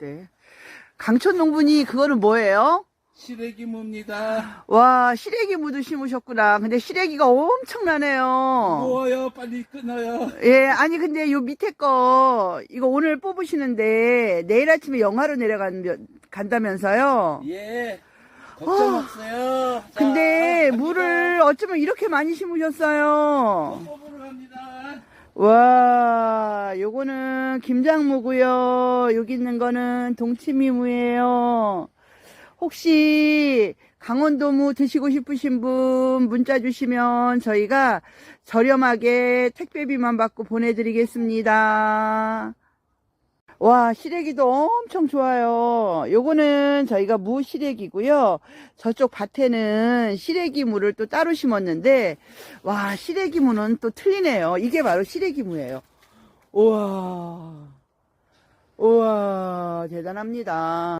네. 강촌 농분이 그거는 뭐예요? 시래기무입니다. 와, 시래기 무도 심으셨구나. 근데 시래기가 엄청나네요. 무워요. 빨리 끊어요. 예, 아니, 근데 요 밑에 거, 이거 오늘 뽑으시는데, 내일 아침에 영하로 내려간다면서요? 예. 걱정 어. 없어요. 자, 근데 갑니다. 물을 어쩌면 이렇게 많이 심으셨어요? 뽑으러 갑니다. 와, 요거는 김장무고요. 여기 있는 거는 동치미무예요. 혹시 강원도무 드시고 싶으신 분 문자 주시면 저희가 저렴하게 택배비만 받고 보내드리겠습니다. 와, 시래기도 엄청 좋아요. 요거는 저희가 무 시래기고요. 저쪽 밭에는 시래기 무를 또 따로 심었는데, 와, 시래기 무는 또 틀리네요. 이게 바로 시래기 무예요. 우와. 우와, 대단합니다.